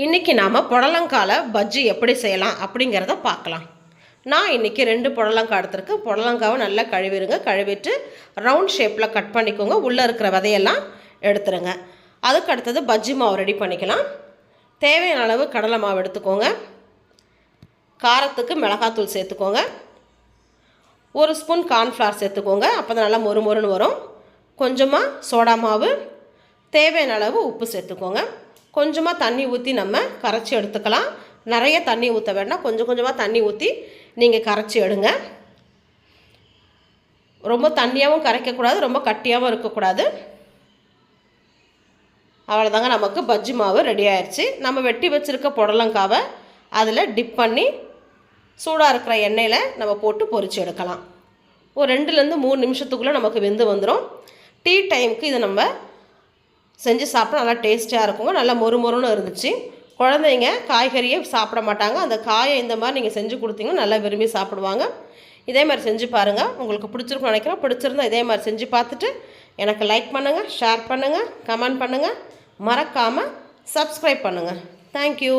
இன்றைக்கி நாம் புடலங்கால பஜ்ஜி எப்படி செய்யலாம் அப்படிங்கிறத பார்க்கலாம். நான் இன்றைக்கி ரெண்டு புடலங்காய் எடுத்திருக்கேன். புடலங்காவை நல்லா கழுவிடுங்க. கழுவிட்டு ரவுண்ட் ஷேப்பில் கட் பண்ணிக்கோங்க. உள்ளே இருக்கிற விதையெல்லாம் எடுத்துருங்க. அதுக்கு அடுத்தது பஜ்ஜி மாவு ரெடி பண்ணிக்கலாம். தேவையான அளவு கடலை மாவு எடுத்துக்கோங்க. காரத்துக்கு மிளகாத்தூள் சேர்த்துக்கோங்க. ஒரு ஸ்பூன் கார்ன்ஃப்ளவர் சேர்த்துக்கோங்க. அப்போ தான் நல்லா மொறு மொறுன்னு வரும். கொஞ்சமாக சோடா மாவு தேவையான அளவு உப்பு சேர்த்துக்கோங்க. கொஞ்சமாக தண்ணி ஊற்றி நம்ம கரைச்சி எடுத்துக்கலாம். நிறைய தண்ணி ஊற்ற வேண்டாம். கொஞ்சம் கொஞ்சமாக தண்ணி ஊற்றி நீங்கள் கரைச்சி எடுங்க. ரொம்ப தண்ணியாகவும் கரைக்கக்கூடாது ரொம்ப கட்டியாகவும் இருக்கக்கூடாது. அவ்வளோதாங்க நமக்கு. பஜ்ஜி மாவு ரெடி ஆயிடுச்சு நம்ம வெட்டி வச்சுருக்க புடலங்காவை அதில் டிப் பண்ணி சூடாக இருக்கிற எண்ணெயில் நம்ம போட்டு பொறிச்சு எடுக்கலாம். ஒரு ரெண்டுலேருந்து மூணு நிமிஷத்துக்குள்ளே நமக்கு வெந்து வந்துடும் டீ டைமுக்கு இதை நம்ம செஞ்சு சாப்பிட்டா நல்லா டேஸ்ட்டாக இருக்கும் நல்லா மொறு மொறுன்னு இருந்துச்சு. குழந்தைங்க காய்கறியே சாப்பிட மாட்டாங்க. அந்த காயை இந்த மாதிரி நீங்கள் செஞ்சு கொடுத்தீங்கன்னா நல்லா விரும்பி சாப்பிடுவாங்க. இதே மாதிரி செஞ்சு பாருங்கள் உங்களுக்கு பிடிச்சிருக்கும்னு நினைக்கிறேன். பிடிச்சிருந்தா இதே மாதிரி செஞ்சு பார்த்துட்டு எனக்கு லைக் பண்ணுங்கள் ஷேர் பண்ணுங்கள் கமெண்ட் பண்ணுங்கள் மறக்காமல் சப்ஸ்கிரைப் பண்ணுங்கள் தேங்க்யூ